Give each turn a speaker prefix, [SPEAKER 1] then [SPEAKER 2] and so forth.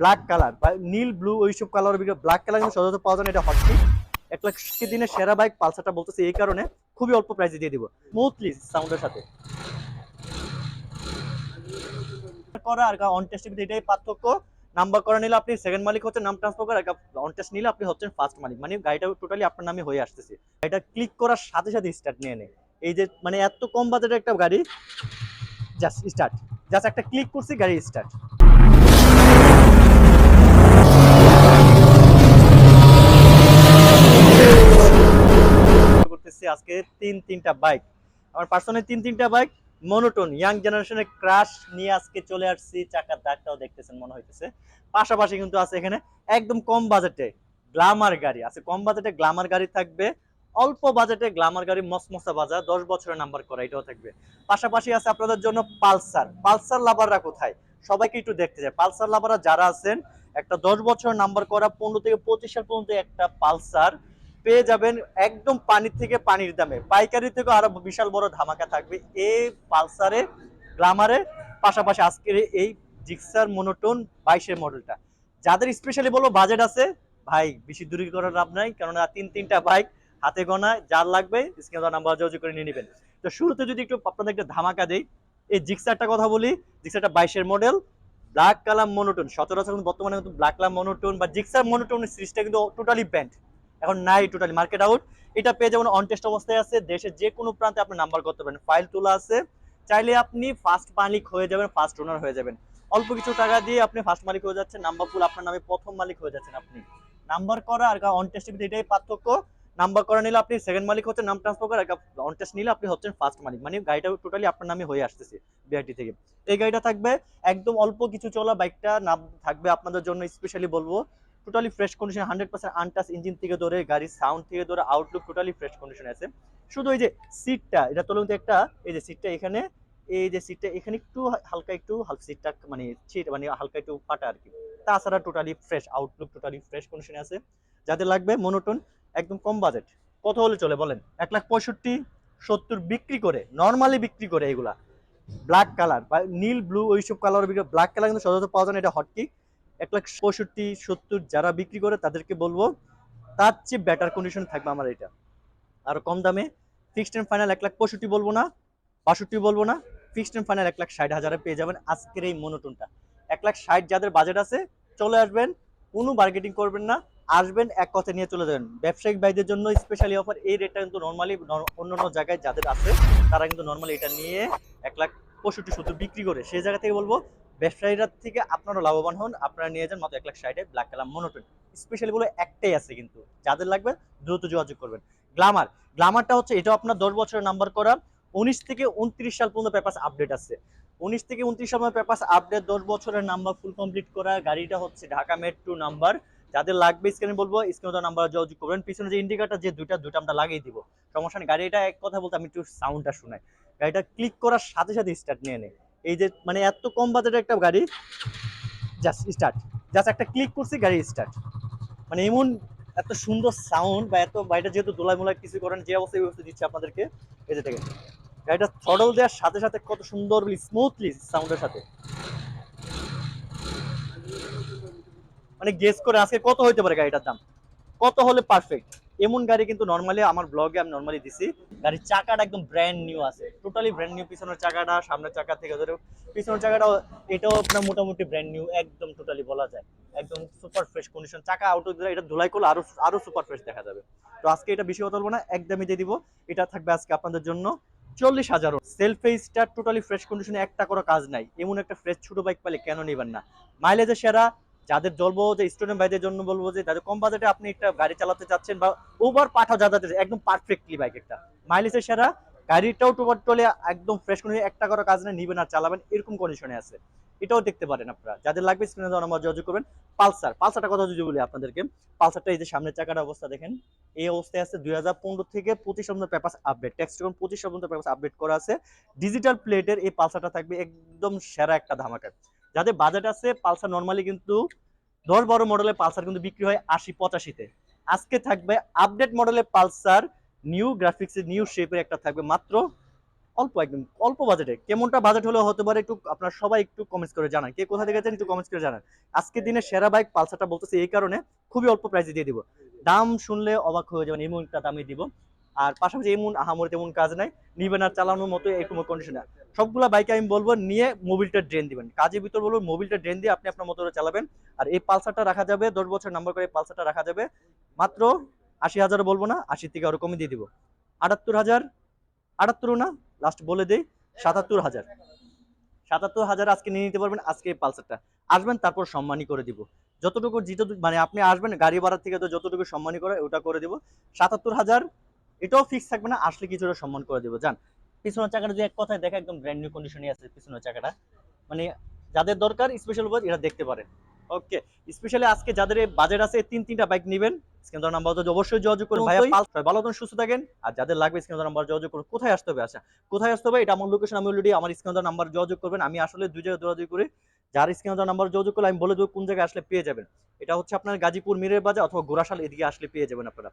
[SPEAKER 1] Black colour বা নীল blue ওই ওইসব কালার ব্ল্যাক কালার কিন্তু সচরাচর পাওয়া যায় না, এটা হটকি এক লাখ দিনের সেরা বাইক পালসারটা বলতেছে এই কারণে খুবই অল্প প্রাইসে দিয়ে দিব। স্মুথলি সাউন্ডের সাথে। করা আর অন টেস্টের এটাই পার্থক্য। নাম্বার করা নিলে আপনি সেকেন্ড মালিক হচ্ছেন, নাম ট্রান্সফার করে অন টেস্ট নিলে আপনি হচ্ছেন ফার্স্ট মালিক। মানে গাড়িটা টোটালি আপনার নামে হয়ে আসতেছে। গাড়িটা ক্লিক করার সাথে সাথে স্টার্ট নিয়ে নেয় এই যে মানে এত কম বাজেটের একটা গাড়ি জাস্ট স্টার্ট জাস্ট একটা ক্লিক করছি, গাড়ি স্টার্ট আজকে তিন, তিনটা বাইক আমার পার্সোনাল তিন, তিনটা বাইক মনোটোন ইয়াং জেনারেশনের ক্রাশ নিয়ে আজকে চলে আসছি। চাকার দাগটাও দেখতেছেন, মনে হইতেছে। পাশাপাশি কিন্তু আছে এখানে একদম কম বাজেটে গ্লামার গাড়ি। আছে কম বাজেটে গ্লামার গাড়ি থাকবে, অল্প বাজেটে গ্লামার গাড়ি মসমসা বাজার, দশ বছরের নাম্বার করা, এটাও থাকবে। পাশাপাশি আছে আপনাদের জন্য পালসার। পালসার লাভাররা কোথায়? সবাইকে একটু দেখতে যায় পালসার লাভাররা যারা আছেন, একটা দশ বছর নাম্বার করা, পনেরো থেকে পঁচিশ সাল পর্যন্ত একটা পালসার। পেয়ে যাবেন একদম পানির থেকে পানির দামে। পাইকারি থেকে আরও বিশাল বড় ধামাকা থাকবে এই পালসারে, গ্লামারে, পাশাপাশি আজকের এই জিক্সার মনোটোন বাইশের মডেলটা। যাদের স্পেশালি বলব বাজেট আছে, ভাই, বেশি দূরি করার লাভ নাই, কেননা তিন তিনটা বাইক হাতে গোনা, যার লাগবে নাম্বার যোগাযোগ করে নিয়ে নেবেন। তো শুরুতে যদি একটু আপনাদের একটা ধামাকা দেই, এই জিক্সারটা কথা বলি, জিক্সারটা বাইশের মডেল, ব্ল্যাক কালার মনোটোন। সচরাচর বর্তমানে কিন্তু ব্ল্যাক কালার মনোটোন বা জিক্সার মনোটোন সিরিজটা কিন্তু টোটালি ব্যান্ড এখন নাই টোটালি মার্কেট আউট এটা পেয়ে যাবেন অন টেস্ট অবস্থায় আছে। দেশের যে কোনো প্রান্তে আপনি নাম্বার করতে পারেন। ফাইল তোলা আছে। চাইলে আপনি ফার্স্ট মালিক হয়ে যাবেন ফার্স্ট ওনার হয়ে যাবেন। অল্প কিছু টাকা দিয়ে আপনি ফার্স্ট মালিক হয়ে যাচ্ছেন। নাম্বার ফুল আপনার নামে প্রথম মালিক হয়ে যাচ্ছেন আপনি। নাম্বার করা আর অন টেস্টের ভিতরে এটাই পার্থক্য। নাম্বার করা নিলে আপনি সেকেন্ড মালিক হচ্ছেন, নাম ট্রান্সফার করে অন টেস্ট নিলে আপনি হচ্ছেন ফার্স্ট মালিক। মানে গাড়িটা টোটালি আপনার নামে হয়ে আসতেছে বিআরটি থেকে। এই গাড়িটা থাকবে। একদম অল্প কিছু চলা বাইকটা নাম থাকবে আপনাদের জন্য স্পেশালি বলব। Totally fresh condition hundred percent untouch engine থেকে ধরে, গাড়ির সাউন্ড থেকে ধরে আউটলুক টোটালি ফ্রেশ কন্ডিশন আছে। শুধু এই যে সিটটা এটা তোলো একটা, এই যে সিটটা এখানে, এই যে সিটটা এখানে একটু হালকা একটু, হালকা সিটটা মানে সিট মানে হালকা একটু ফাটা আর কি। তাছাড়া totally fresh outlook totally fresh কন্ডিশনে আছে। যাদের লাগবে মনোটোন একদম কম বাজেট কত হলে চলে বলেন? এক লাখ পঁয়ষট্টি, সত্তর বিক্রি করে নর্মালি বিক্রি করে এগুলা। ব্ল্যাক কালার বা নীল ব্লু ওইসব কালার ব্ল্যাক কালার কিন্তু সচরাচর পাওয়া যায় না, এটা হটকি এক লাখ পঁয়ষট্টি, সত্তর যারা বিক্রি করে তাদেরকে বলব, তার চেয়ে বেটার কন্ডিশন থাকবে আমার এটা। আর কম দামে ফিক্সড এন্ড ফাইনাল এক লাখ পঁয়ষট্টি বলব না, বাষট্টি বলব না ফিক্সড এন্ড ফাইনাল এক লাখ ষাট হাজারে পেয়ে যাবেন আজকের এই মনোটনটা এক লাখ ষাট যাদের বাজেট আছে, চলে আসবেন, কোনো মার্কেটিং করবেন না, আসবেন এক কথা নিয়ে চলে যাবেন। ব্যবসায়িক ভাইদের জন্য স্পেশালি অফার এই রেটটা কিন্তু নর্মালি অন্য অন্য জায়গায় যাদের আছে, তারা কিন্তু নর্মালি এটা নিয়ে এক লাখ পঁয়ষট্টি, সত্তর বিক্রি করে। সেই জায়গা থেকে বলব ব্যবসায়ীরা থেকে আপনারা লাভবান হন। আপনারা নিয়ে যান মাত্র এক লাখ ষাটে ব্ল্যাক কালার মনোটোন। স্পেশালি বলে একটাই আছে কিন্তু। যাদের লাগবে দ্রুত যোগাযোগ করবেন। গ্লামার। গ্লামারটা হচ্ছে, এটাও আপনার দশ বছরের নাম্বার করা। উনিশ থেকে উনত্রিশ সাল পর্যন্ত পেপার আপডেট আছে। উনিশ থেকে উনত্রিশ সাল পেপার আপডেট, দশ বছরের নাম্বার ফুল কমপ্লিট করা। গাড়িটা হচ্ছে ঢাকা মেট্রো নাম্বার যাদের লাগবে স্ক্রিনে বলব স্ক্রিনে নাম্বার যোগাযোগ করবেন। পিছনে যে ইন্ডিকেটার যে দুইটা দুটা আমরা লাগিয়ে দিব। সমস্যা নেই। গাড়িটা এক কথা বলতে আমি একটু সাউন্ডটা শোনাই। গাড়িটা ক্লিক করার সাথে সাথে স্টার্ট নিয়ে নেয় এই যে মানে এত কম বাজেটের একটা গাড়ি জাস্ট স্টার্ট জাস্ট একটা ক্লিক করছি, গাড়ি স্টার্ট মানে এমন এত সুন্দর সাউন্ড বা এত গাড়িটা যেহেতু দোলাই মোলাই কিছু করেন, যে অবস্থা এই অবস্থা দিচ্ছে আপনাদেরকে, এই যে দেখেন, গাড়িটা থ্রডল দেওয়ার সাথে সাথে কত সুন্দর স্মুথলি সাউন্ডের সাথে। মানে গেস করে, আজকে কত হইতে পারে গাড়িটার দাম? কত হলে পারফেক্ট এমন গাড়ি কিন্তু নর্মালি আমার ব্লগে আমি নর্মালি দিছি। গাড়ির চাকাটা একদম ব্র্যান্ড নিউ আছে। টোটালি ব্র্যান্ড নিউ পিছনের চাকাটা, সামনের চাকা থেকে ধরে পিছনের চাকাটাও, এটাও আপনার মোটামুটি ব্র্যান্ড নিউ একদম টোটালি বলা যায়। একদম সুপার ফ্রেশ কন্ডিশন চাকা আউট এটা ধুলাই করলে আরও আরও সুপার ফ্রেশ দেখা যাবে। তো আজকে এটা বেশি কথা বলব না, একদমই দিয়ে দিব। এটা থাকবে আজকে আপনাদের জন্য চল্লিশ হাজারও সেলফে স্টার টোটালি ফ্রেশ কন্ডিশনে একটা কোনো কাজ নাই। এমন একটা ফ্রেশ ছোট বাইক পালে কেন নেবেন না? মাইলেজের সেরা যাদের বলব যে স্টুডেন্ট ভাইদের জন্য বলব যে, যাদের কম বাজেটে আপনি একটা গাড়ি চালাতে চাচ্ছেন বা ওভার পাঠাও যাদের একদম পারফেক্টলি বাইক একটা। মাইলেজের সেরা, গাড়িটাও টোবার টলে একদম ফ্রেশ করে একটা করে কাজ নেই, নিবেন আর চালাবেন, এরকম কন্ডিশনে আছে। এটাও দেখতে পারেন আপনারা। যাদের লাগবে স্ক্রিনে দেওয়া নাম্বার যোগাযোগ করবেন। পালসার পালসারটা কথা যদি বলি আপনাদেরকে, পালসারটা এই যে সামনের চাকার অবস্থা দেখেন, এই অবস্থায় আছে দুই হাজার পনেরো থেকে পঁচিশ পর্যন্ত পেপার আপডেট টেক্সট যখন পঁচিশ পর্যন্ত পেপার আপডেট করা আছে। ডিজিটাল প্লেটের এই পালসারটা থাকবে একদম সেরা একটা ধামাকা। যাদের বাজেট আছে, পালসার নর্মালি কিন্তু দশ বারো মডেলের পালসার কিন্তু বিক্রি হয় আশি, পঁচাশিতে। আজকে থাকবে আপডেট মডেলের পালসার নিউ গ্রাফিক্সের নিউ শেপের একটা থাকবে মাত্র অল্প একদম, অল্প বাজেটে কেমনটা বাজেট হলেও হতে পারে একটু আপনার সবাই একটু কমেন্টস করে জানান। কে কোথা থেকে একটু কমেন্টস করে জানান। আজকে দিনে সেরা বাইক পালসারটা বলতেছে এই কারণে খুবই অল্প প্রাইসে দিয়ে দিব। দাম শুনলে অবাক হয়ে যাবেন এমন একটা দামে দিব। আর পাশাপাশি এমন আহামরি তেমন কাজ নাই। নিবেন আর চালানোর মতো এরকম কন্ডিশন সবগুলা বাইকে আমি বলব, নিয়ে মোবিলটা ড্রেন দিবেন। কাজের ভিতর বলব মোবিলটা ড্রেন দিয়ে আপনি আপনার মতো চালাবেন। আর এই পালসারটা রাখা যাবে, দশ বছর নাম্বার করে পালসারটা রাখা যাবে। মাত্র আশি হাজার বলব না, আশি থেকে আরও কমে দিয়ে দিব। আটাত্তর হাজার আটাত্তর না লাস্ট বলে দেই, সাতাত্তর হাজার। সাতাত্তর হাজার আজকে নিয়ে নিতে পারবেন, আজকে এই পালসারটা। আসবেন, তারপর সম্মানই করে দিব। যতটুকু যেটুকু মানে আপনি আসবেন, গাড়ি ভাড়া থেকে তো যতটুকু সম্মানই করে, ওটা করে দিব। সাতাত্তর হাজার এটাও ফিক্স থাকবে না আসলে কিছুটা সম্মান করে দিব। জান পিছনের চাকাটা যে এক কথায় দেখা একদম ব্র্যান্ড নিউ কন্ডিশনে আছে পিছনের চাকাটা মানে যাদের দরকার স্পেশাল বাজ এরা দেখতে পারে। ওকে স্পেশালি আজকে যাদের বাজেট আছে তিন তিনটা বাইক নেবেন স্ক্রিন দেওয়ার নাম্বার অবশ্যই যোগাযোগ করুন। ভাইয়া ভালো থাকুন সুস্থ থাকেন। আর যাদের লাগবে স্ক্রিন নাম্বার যোগাযোগ করুন। কোথায় আসতে হবে? আচ্ছা কোথায় আসতে হবে? এটা আমার লোকেশন আমি অলরেডি আমার স্ক্রিন নাম্বার যোগাযোগ করবেন। আমি আসলে দুই জায়গায় দৌড়াদৌড়ি করি। যার স্ক্রিন নাম্বার যোগাযোগ করলে আমি বলে দেবো কোন জায়গায় আসলে পেয়ে যাবেন। এটা হচ্ছে আপনার গাজীপুর মিরের বাজার অথবা গোরাশাল এদিকে আসলে পেয়ে যাবেন আপনারা।